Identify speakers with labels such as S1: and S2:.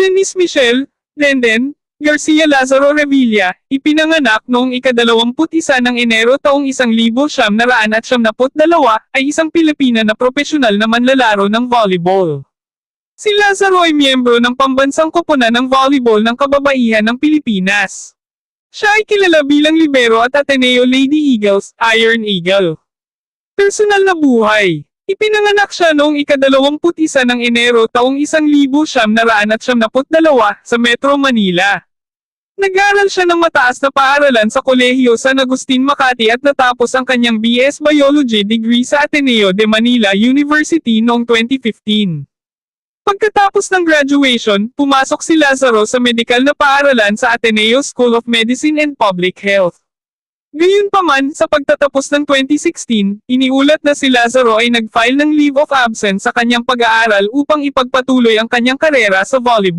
S1: Dennis Michelle, Denden, Garcia Lazaro Revilla, ipinanganak noong ikadalawamput isa ng Enero taong isang libo siyam naraan at siyam naput dalawa, ay isang Pilipina na profesional na manlalaro ng volleyball. Si Lazaro ay miyembro ng pambansang koponan ng volleyball ng kababaihan ng Pilipinas. Siya ay kilala bilang libero at Ateneo Lady Eagles, Iron Eagle. Personal na buhay. Ipinanganak siya noong ikadalawamput isa ng Enero taong isang libo siyam naraan at siyam naput dalawa sa Metro Manila. Nag-aral siya ng mataas na paaralan sa kolehiyo San Agustin Makati at natapos ang kanyang BS Biology degree sa Ateneo de Manila University noong 2015. Pagkatapos ng graduation, pumasok si Lazaro sa medikal na paaralan sa Ateneo School of Medicine and Public Health. Gayunpaman, sa pagtatapos ng 2016, iniulat na si Lazaro ay nag-file ng leave of absence sa kanyang pag-aaral upang ipagpatuloy ang kanyang karera sa volleyball.